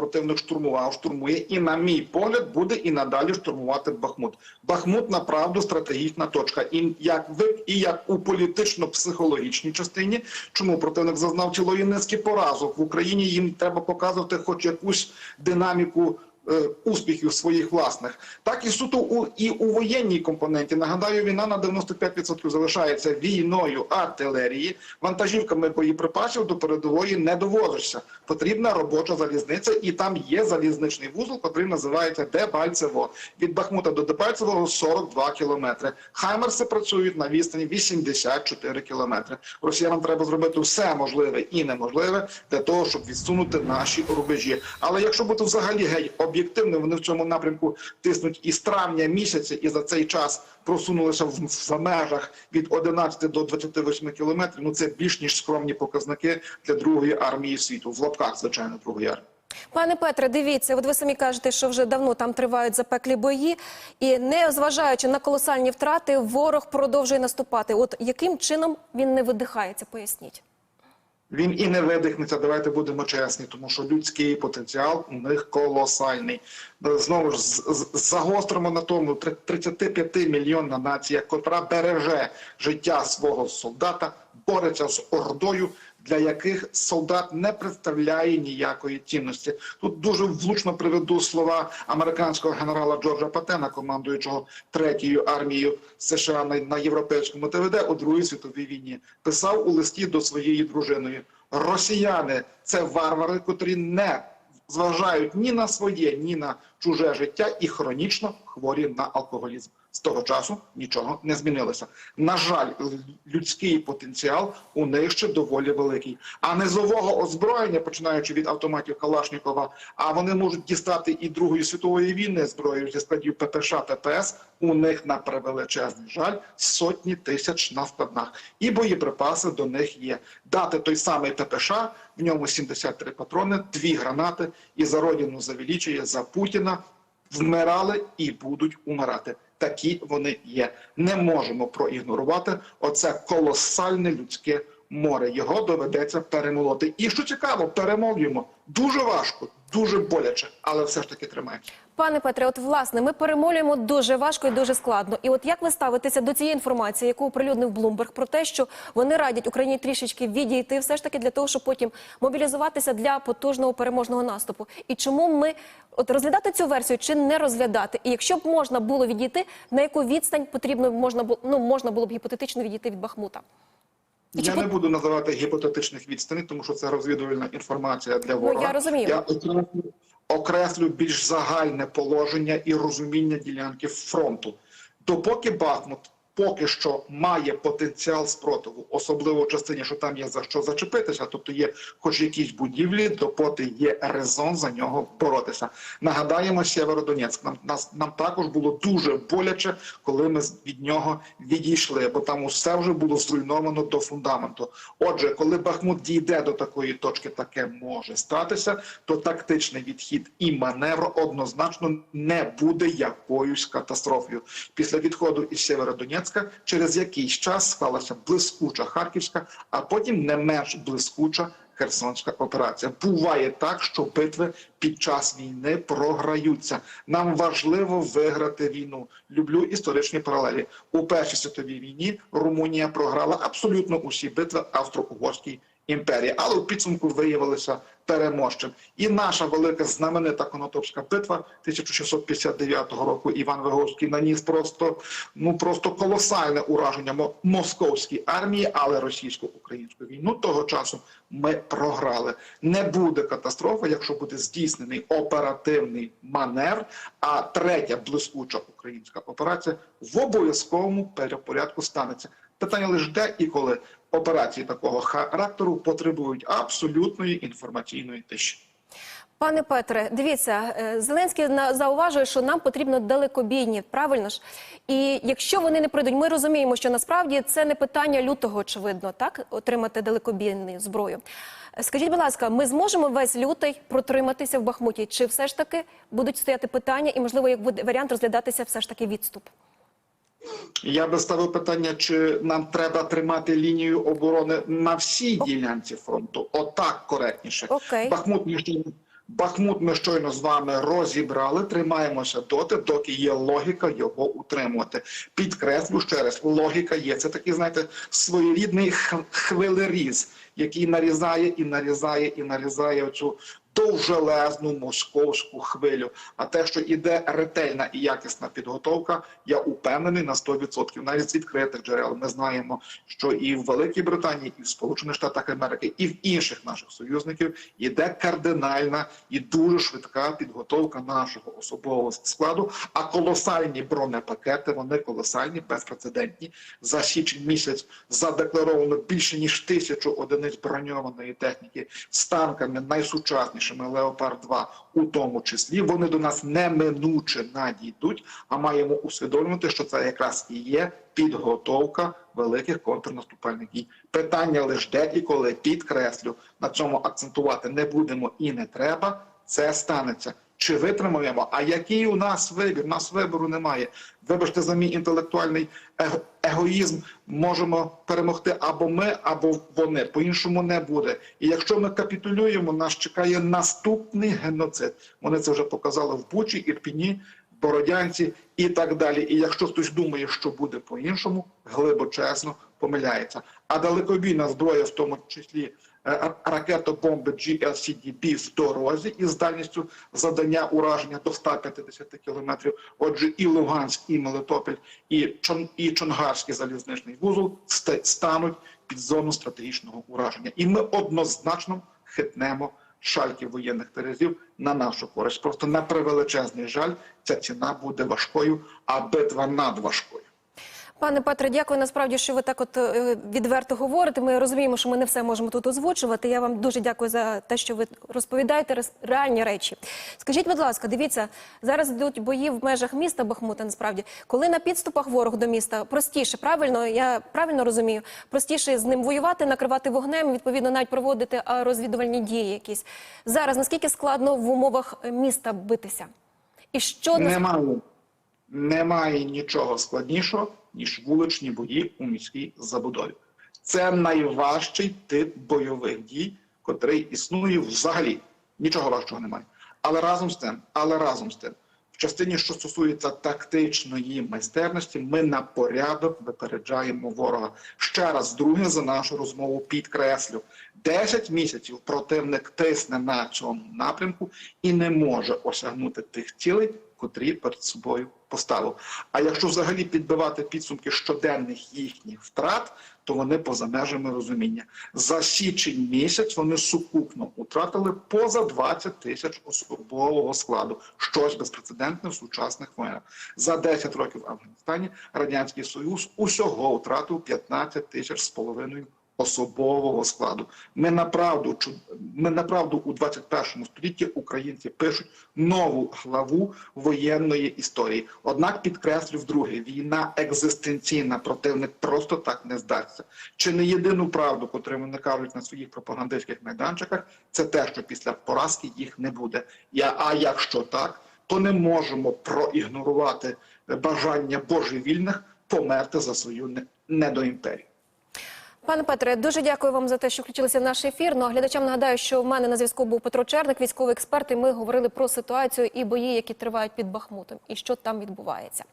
противник штурмував, штурмує, і на мій погляд буде і надалі штурмувати Бахмут. Бахмут направду стратегічна точка. І як ви, і як у політично-психологічній частині, чому противник зазнав цілої низки поразок в Україні. Їм треба показувати, хоч якусь динаміку. Е, Успіхів своїх власних, так і суто у і у воєнній компоненті. Нагадаю, війна на 95% залишається війною артилерії, вантажівками боєприпасів до передової не довозишся. Потрібна робоча залізниця, і там є залізничний вузол, який називається Дебальцево. Від Бахмута до Дебальцевого 42 кілометри. Хаймерси працюють на відстані 84 кілометри. Росіянам треба зробити все можливе і неможливе для того, щоб відсунути наші рубежі. Але якщо бути взагалі геть об'єктивним, вони в цьому напрямку тиснуть із травня місяця, і за цей час просунулися в, в межах від 11 до 28 кілометрів. Ну це більш ніж скромні показники для другої армії світу в лапках, звичайно, другої армії. Пане Петре, дивіться, от ви самі кажете, що вже давно там тривають запеклі бої, і не зважаючи на колосальні втрати, ворог продовжує наступати. От яким чином він не видихається? Поясніть. Він і не видихнеться. Давайте будемо чесні, тому що людський потенціал у них колосальний. Знову ж загостримо на тому 35 мільйонна нація, котра береже життя свого солдата, бореться з ордою. Для яких солдат не представляє ніякої цінності. Тут дуже влучно приведу слова американського генерала Джорджа Патена, командуючого третьою армією США на, на європейському ТВД у Другій світовій війні. Писав у листі до своєї дружини: Росіяни це варвари, котрі не зважають ні на своє, ні на чуже життя і хронічно хворі на алкоголізм. З того часу нічого не змінилося. На жаль, людський потенціал у них ще доволі великий. А низового озброєння, починаючи від автоматів Калашнікова, а вони можуть дістати і Другої світової війни зброю зі складів ППШ, ППС. У них на превеличезний жаль сотні тисяч на складнах. І боєприпаси до них є. Дати той самий ППШ, в ньому 73 патрони, дві гранати, і за родину завеличує за Путіна вмирали і будуть умирати. Такі вони є. Не можемо проігнорувати оце колосальне людське море. Його доведеться перемолоти. І що цікаво, перемолюємо дуже важко, дуже боляче, але все ж таки тримаємося. Пане Петре, от власне, ми перемолюємо дуже важко і дуже складно. І от як ви ставитеся до цієї інформації, яку оприлюднив Блумберг, про те, що вони радять Україні трішечки відійти, все ж таки для того, щоб потім мобілізуватися для потужного переможного наступу? І чому ми от розглядати цю версію чи не розглядати? І якщо б можна було відійти, на яку відстань потрібно можна було ну можна було б гіпотетично відійти від Бахмута? Я не буду називати гіпотетичних відстаней, тому що це розвідувальна інформація для ворога. Ну, я розумію. Я окреслю, більш загальне положення і розуміння ділянки фронту. Допоки Бахмут поки що має потенціал спротиву, особливо в частині, що там є за що зачепитися, тобто є хоч якісь будівлі, допоки є резон за нього боротися. Нагадаємо Сєвєродонецьк. Нам нас нам також було дуже боляче, коли ми від нього відійшли, бо там усе вже було зруйновано до фундаменту. Отже, коли Бахмут дійде до такої точки, таке може статися, то тактичний відхід і маневр однозначно не буде якоюсь катастрофою. Після відходу із Сєвєродонецька через якийсь час склалася блискуча Харківська, а потім не менш блискуча Херсонська операція. Буває так, що битви під час війни програються. Нам важливо виграти війну. Люблю історичні паралелі. У Першій світовій війні Румунія програла абсолютно усі битви Австро-Угорській імперії, але у підсумку виявилися переможцем. І наша велика знаменита Конотопська битва 1659 року Іван Виговський наніс просто ну просто колосальне ураження мо- московській армії, але російсько-українську війну того часу ми програли. Не буде катастрофи, якщо буде здійснений оперативний маневр. А третя блискуча українська операція в обов'язковому перепорядку станеться. Питання лише де і коли операції такого характеру потребують абсолютної інформаційної тиші. Пане Петре, дивіться, е, Зеленський зауважує, що нам потрібно далекобійні, правильно ж? І якщо вони не прийдуть, ми розуміємо, що насправді це не питання лютого, очевидно, так отримати далекобійну зброю. Е, Скажіть, будь ласка, ми зможемо весь лютий протриматися в Бахмуті? Чи все ж таки будуть стояти питання, і можливо, як буде варіант розглядатися все ж таки відступ? Я би ставив питання, чи нам треба тримати лінію оборони на всій ділянці фронту. Отак коректніше. Окей. Бахмут Бахмут ми щойно з вами розібрали. Тримаємося доти, доки є логіка його утримувати. Підкреслю ще раз, логіка є. Це такий, знаєте, своєрідний хвилеріз, який нарізає і нарізає і нарізає довжелезну московську хвилю. А те, що іде ретельна і якісна підготовка, я упевнений на 100%. Навіть з відкритих джерел ми знаємо, що і в Великій Британії, і в Сполучених Штатах Америки, і в інших наших союзників іде кардинальна і дуже швидка підготовка нашого особового складу. А колосальні бронепакети, вони колосальні, безпрецедентні. За січень місяць задекларовано більше ніж тисячу одиниць броньованої техніки з танками найсучаснішими Леопард 2 у тому числі. Вони до нас неминуче надійдуть, а маємо усвідомлювати, що це якраз і є підготовка великих контрнаступальних дій. Питання лише де і коли підкреслю на цьому акцентувати не будемо і не треба. Це станеться. Чи витримаємо? А який у нас вибір? У нас вибору немає. Вибачте за мій інтелектуальний его- егоїзм. Можемо перемогти або ми, або вони. По-іншому не буде. І якщо ми капітулюємо, нас чекає наступний геноцид. Вони це вже показали в Бучі, Ірпіні, Бородянці і так далі. І якщо хтось думає, що буде по-іншому, глибочесно помиляється. А далекобійна зброя, в тому числі ракетобомби GLCDB в дорозі із дальністю задання ураження до 150 кілометрів. Отже, і Луганськ, і Мелитопіль, і, Чон, і Чонгарський залізничний вузол стануть під зону стратегічного ураження. І ми однозначно хитнемо шальки воєнних терезів на нашу користь. Просто на превеличезний жаль, ця ціна буде важкою, а битва надважкою. Пане Петре, дякую насправді, що ви так от е, відверто говорите. Ми розуміємо, що ми не все можемо тут озвучувати. Я вам дуже дякую за те, що ви розповідаєте реальні речі. Скажіть, будь ласка, дивіться, зараз йдуть бої в межах міста Бахмута. Насправді, коли на підступах ворог до міста простіше, правильно я правильно розумію, простіше з ним воювати, накривати вогнем, відповідно, навіть проводити розвідувальні дії. Якісь зараз наскільки складно в умовах е, міста битися? І що Немає, немає нічого складнішого, ніж вуличні бої у міській забудові. Це найважчий тип бойових дій, котрий існує взагалі. Нічого важчого немає. Але разом з тим, але разом з тим, в частині, що стосується тактичної майстерності, ми на порядок випереджаємо ворога. Ще раз, друге за нашу розмову підкреслю: 10 місяців противник тисне на цьому напрямку і не може осягнути тих цілей, котрі перед собою поставив. А якщо взагалі підбивати підсумки щоденних їхніх втрат, то вони поза межами розуміння. За січень місяць вони сукупно втратили поза 20 тисяч особового складу. Щось безпрецедентне в сучасних воєнах. За 10 років в Афганістані Радянський Союз усього втратив 15 тисяч з половиною особового складу. Ми направду ми направду у 21 столітті українці пишуть нову главу воєнної історії. Однак підкреслю вдруге, війна екзистенційна, противник просто так не здасться. Чи не єдину правду, котру вони кажуть на своїх пропагандистських майданчиках, це те, що після поразки їх не буде. Я, а якщо так, то не можемо проігнорувати бажання божевільних померти за свою недоімперію. Пане Петре, дуже дякую вам за те, що включилися в наш ефір. Ну а глядачам нагадаю, що в мене на зв'язку був Петро Черник, військовий експерт, і ми говорили про ситуацію і бої, які тривають під Бахмутом, і що там відбувається.